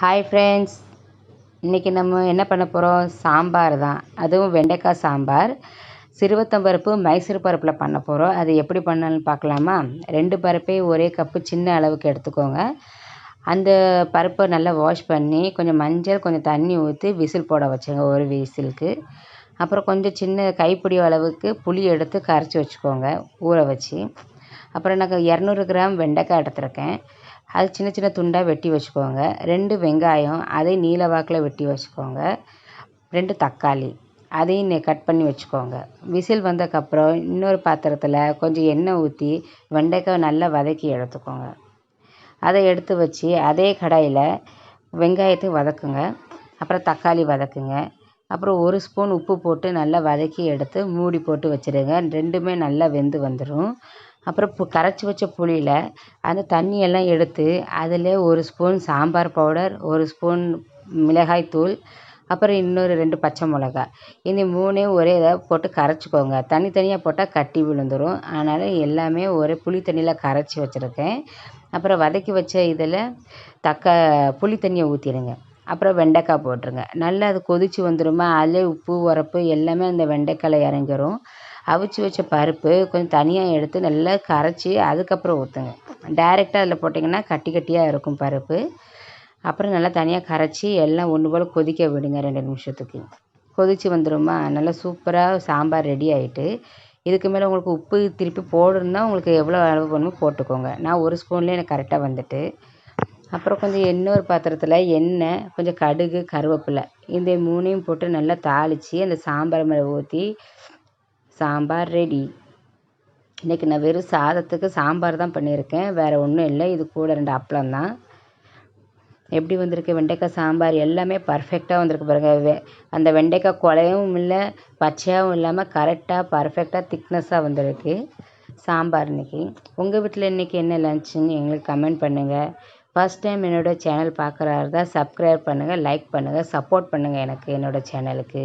Hi friends இன்றைக்கி நம்ம என்ன பண்ண போகிறோம் சாம்பார் தான். அதுவும் வெண்டைக்காய் சாம்பார். சிறுவத்தம்பருப்பு மைசூர் பருப்பில் பண்ண போகிறோம் அது எப்படி பண்ணலான்னு பார்க்கலாமா? ரெண்டு பருப்பையும் ஒரே கப்பு சின்ன அளவுக்கு எடுத்துக்கோங்க. அந்த பருப்பை நல்லா வாஷ் பண்ணி கொஞ்சம் மஞ்சள் கொஞ்சம் தண்ணி ஊற்றி விசில் போட வச்சுங்க ஒரு விசிலுக்கு. அப்புறம் கொஞ்சம் சின்ன கைப்பிடி அளவுக்கு புளி எடுத்து கரைச்சி வச்சுக்கோங்க ஊற வச்சு. அப்புறம் நான் இரநூறு கிராம் வெண்டைக்காய் எடுத்திருக்கேன். அது சின்ன சின்ன துண்டாக வெட்டி வச்சுக்கோங்க. ரெண்டு வெங்காயம் அதையும் நீல வாக்கில் வெட்டி வச்சுக்கோங்க. ரெண்டு தக்காளி அதையும் கட் பண்ணி வச்சுக்கோங்க. விசில் வந்ததுக்கப்புறம் இன்னொரு பாத்திரத்தில் கொஞ்சம் எண்ணெய் ஊற்றி வெண்டைக்காய் நல்லா வதக்கி எடுத்துக்கோங்க. அதை எடுத்து வச்சு அதே கடாயில் வெங்காயத்தை வதக்குங்க. அப்புறம் தக்காளி வதக்குங்க. அப்புறம் ஒரு ஸ்பூன் உப்பு போட்டு நல்லா வதக்கி எடுத்து மூடி போட்டு வச்சுருங்க. ரெண்டுமே நல்லா வெந்து வந்துடும் அப்புறம் பு கரைச்சி வச்ச புளியில் அந்த தண்ணியெல்லாம் எடுத்து அதில் ஒரு ஸ்பூன் சாம்பார் பவுடர் ஒரு ஸ்பூன் மிளகாய் தூள் அப்புறம் இன்னொரு ரெண்டு பச்சை மிளகா. இந்த மூணையும் ஒரே இதாக போட்டு கரைச்சிக்கோங்க. தனித்தனியாக போட்டால் கட்டி விழுந்துடும் அதனால் எல்லாமே ஒரே புளி தண்ணியில் கரைச்சி வச்சுருக்கேன். அப்புறம் வதக்கி வச்ச இதில் தக்க புளி தண்ணியை ஊற்றிடுங்க அப்புறம் வெண்டைக்காய் போட்டுருங்க. நல்லா அது கொதித்து வந்துடுமா அதிலே உப்பு உரப்பு எல்லாமே அந்த வெண்டைக்காயில் இறங்கிரும். அவிச்சு வச்ச பருப்பு கொஞ்சம் தனியாக எடுத்து நல்லா கரைச்சி அதுக்கப்புறம் ஊற்றுங்க டேரெக்டாக அதில் போட்டிங்கன்னா கட்டி கட்டியாக இருக்கும் பருப்பு. அப்புறம் நல்லா தனியாக கரைச்சி எல்லாம் ஒன்று போல் கொதிக்க விடுங்க ரெண்டு நிமிஷத்துக்கு. கொதித்து வந்துடுமா நல்லா சூப்பராக சாம்பார் ரெடி ஆகிட்டு இதுக்கு மேலே உங்களுக்கு உப்பு திருப்பி போடணுன்னா உங்களுக்கு எவ்வளோ அளவு வேணுமோ போட்டுக்கோங்க. நான் ஒரு ஸ்பூன்லேயே எனக்கு கரெக்டாக வந்துட்டு. அப்புறம் கொஞ்சம் இன்னொரு பாத்திரத்தில் எண்ணெய் கொஞ்சம் கடுகு கருவேப்பிலை. இந்த மூணையும் போட்டு நல்லா தாளித்து அந்த சாம்பார் மேலே ஊற்றி சாம்பார் ரெடி இன்றைக்கி நான் வெறும் சாதத்துக்கு சாம்பார் தான் பண்ணியிருக்கேன். வேறு ஒன்றும் இல்லை. இது கூட ரெண்டு அப்பளம் தான். எப்படி வந்திருக்கு வெண்டைக்காய் சாம்பார்? எல்லாமே பர்ஃபெக்டாக வந்திருக்கு பாருங்கள் வெ அந்த வெண்டைக்காய் குலையும் இல்லை பச்சையாகவும் இல்லாமல் கரெக்டாக பர்ஃபெக்டாக திக்னஸாக வந்திருக்கு சாம்பார் இன்றைக்கி உங்கள் வீட்டில் இன்றைக்கி என்ன லஞ்சுன்னு எங்களுக்கு கமெண்ட் பண்ணுங்கள் ஃபஸ்ட் டைம் என்னோடய சேனல் பார்க்குறாரு தான் சப்ஸ்கிரைப் பண்ணுங்கள் லைக் பண்ணுங்கள் சப்போர்ட் பண்ணுங்கள் எனக்கு என்னோடய சேனலுக்கு